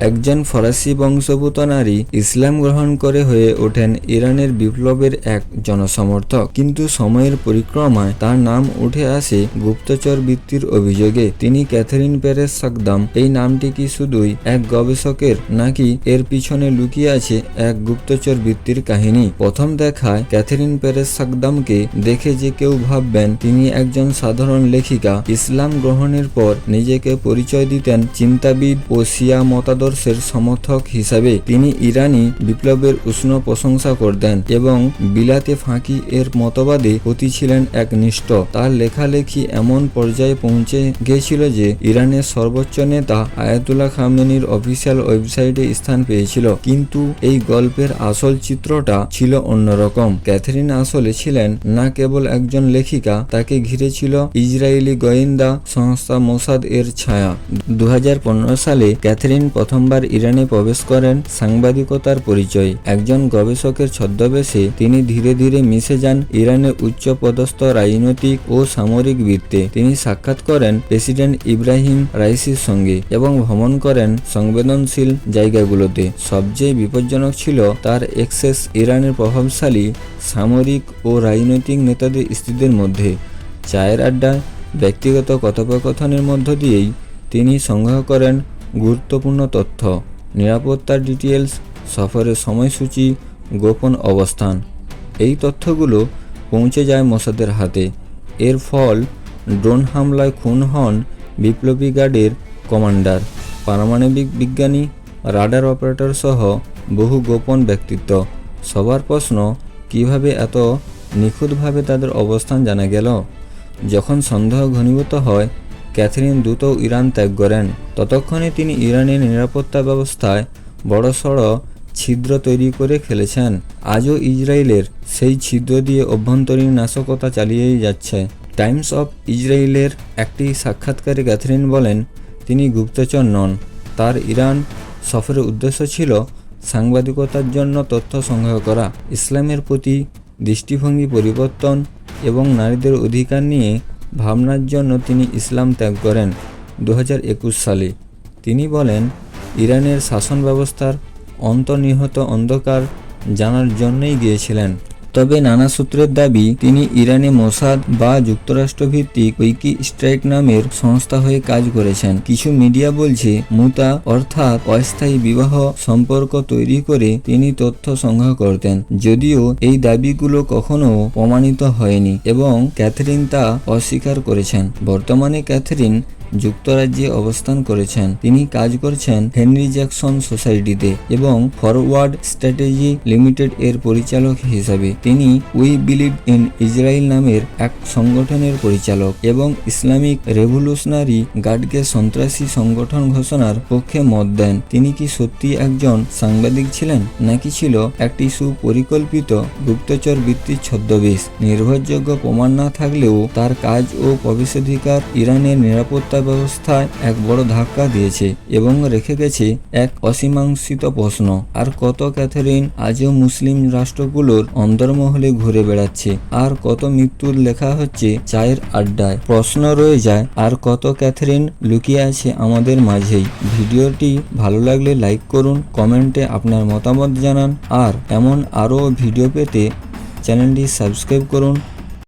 একজন ফরাসি বংশোদ্ভূত নারী ইসলাম গ্রহণ করে হয়ে ওঠেন ইরানের বিপ্লবের এক জনসমর্থক। কিন্তু সময়ের পরিক্রমায় তার নাম উঠে আসে গুপ্তচর বৃত্তির অভিযোগে। তিনি ক্যাথরিন প্যারেস সাকদাম। এই নামটি কি শুধুই এক গবেষকের, নাকি এর পিছনে লুকিয়ে আছে এক গুপ্তচর বৃত্তির কাহিনী? প্রথম দেখায় ক্যাথরিন প্যারেস সাকদামকে দেখে যে কেউ ভাববেন তিনি একজন সাধারণ লেখিকা। ইসলাম গ্রহণের পর নিজেকে পরিচয় দিতেন চিন্তাবিদ ও শিয়া মতাদর্শের সমর্থক হিসাবে তিনি ইরানি বিপ্লবের উষ্ণ প্রশংসা করতেন এবং বিলাতে ফাঁকি এর মতবাদে প্রতি ছিলেন এক নিষ্ঠ তার লেখালেখি এমন পর্যায়ে পৌঁছে গিয়েছিল যে ইরানের সর্বোচ্চ নেতা আয়াতুল্লাহ খামেনির অফিসিয়াল ওয়েবসাইটে স্থান পেয়েছিল। কিন্তু এই গল্পের আসল চিত্রটা ছিল অন্যরকম। ক্যাথরিন আসলে ছিলেন না কেবল একজন লেখিকা, তাকে ঘিরে ছিল ইসরায়েলি গোয়েন্দা সংস্থা মোসাদ এর ছায়া। দু হাজার পনেরো সালে ক্যাথরিন প্রথমবার ইরানে প্রবেশ করেন সাংবাদিকতার পরিচয়। একজন গবেষকের ছদ্মবেশে তিনি ধীরে ধীরে মিশে যান ইরানের উচ্চ পদস্থ রাজনৈতিক ও সামরিক বৃত্তে। তিনি সাক্ষাৎ করেন প্রেসিডেন্ট ইব্রাহিম রাইসির সঙ্গে এবং ভ্রমণ করেন সংবেদনশীল জায়গাগুলোতে। সবচেয়ে বিপজ্জনক ছিল তার এক্সেস ইরানের প্রভাবশালী সামরিক ও রাজনৈতিক নেতাদের স্ত্রীদের মধ্যে। চায়ের আড্ডায় ব্যক্তিগত কথোপকথনের মধ্য দিয়েই তিনি সংগ্রহ করেন গুরুত্বপূর্ণ তথ্য। নিরাপত্তার ডিটেলস সফরের সময়সূচি, গোপন অবস্থান। এই তথ্যগুলো পৌঁছে যায় মোসাদের হাতে। এর ফল, ড্রোন হামলায় খুন হন বিপ্লবী গার্ডের কমান্ডার, পারমাণবিক বিজ্ঞানী, রাডার অপারেটর সহ বহু গোপন ব্যক্তিত্ব। সবার প্রশ্ন, কীভাবে এত নিখুঁতভাবে তাদের অবস্থান জানা গেল? যখন সন্দেহ ঘনীভূত হয় ক্যাথরিন দ্রুত ইরান ত্যাগ করেন। ততক্ষণে তিনি ইরানের নিরাপত্তা ব্যবস্থায় বড়সড় ছিদ্র তৈরি করে ফেলেছেন। আজও ইসরায়েলের সেই ছিদ্র দিয়ে অভ্যন্তরীণ নাশকতা চালিয়েই যাচ্ছে। টাইমস অফ ইসরায়েলের একটি সাক্ষাৎকারে ক্যাথরিন বলেন, তিনি গুপ্তচর নন। তার ইরান সফরের উদ্দেশ্য ছিল সাংবাদিকতার জন্য তথ্য সংগ্রহ করা, ইসলামের প্রতি দৃষ্টিভঙ্গি পরিবর্তন এবং নারীদের অধিকার নিয়ে ভাবনার জন্য তিনি ইসলাম ত্যাগ করেন দু হাজার একুশ সালে। তিনি বলেন, ইরানের শাসন ব্যবস্থার অন্তর্নিহত অন্ধকার জানার জন্যই গিয়েছিলেন। তবে নানা সূত্রের দাবি, তিনি ইরানে মোসাদ বা যুক্তরাষ্ট্রভিত্তিক উইকি স্ট্রাইক নামের সংস্থা হয়ে কাজ করেছেন। কিছু মিডিয়া বলছে, মুতা অর্থাৎ অস্থায়ী বিবাহ সম্পর্ক তৈরি করে তিনি তথ্য সংগ্রহ করতেন। যদিও এই দাবিগুলো কখনো প্রমাণিত হয়নি এবং ক্যাথরিন তা অস্বীকার করেছেন। বর্তমানে ক্যাথরিন যুক্তরাজ্যে অবস্থান করেছেন। তিনি কাজ করছেন হেনরি জ্যাকসন সোসাইটিতে এবং ফরওয়ার্ড স্ট্র্যাটেজি লিমিটেড এর পরিচালক হিসাবে। তিনি উই বিলিভ ইন ইসরায়েল নামের এক সংগঠনের পরিচালক এবং ইসলামিক রেভলিউশনারি গার্ডকে সন্ত্রাসী সংগঠন ঘোষণার পক্ষে মত দেন। তিনি কি সত্যি একজন সাংবাদিক ছিলেন? নাকি ছিল একটি সুপরিকল্পিত গুপ্তচর বৃত্তির ছদ্মবেশ? নির্ভরযোগ্য প্রমাণ না থাকলেও তার কাজ ও প্রবেশাধিকার ইরানের নিরাপত্তা ব্যবস্থায় এক বড় ধাক্কা দিয়েছে এবং রেখে গেছে এক অসীমাংসিত প্রশ্ন। আর কত ক্যাথরিন আজও মুসলিম রাষ্ট্রগুলোর অন্দরমহলে ঘুরে বেড়াচ্ছে? আর কত মৃত্যুর লেখা হচ্ছে চায়ের আড্ডায়? প্রশ্ন রয়ে যায়, আর কত ক্যাথরিন লুকিয়ে আছে আমাদের মাঝেই? ভিডিওটি ভালো লাগলে লাইক করুন, কমেন্টে আপনার মতামত জানান, আর এমন আরও ভিডিও পেতে চ্যানেলটি সাবস্ক্রাইব করুন।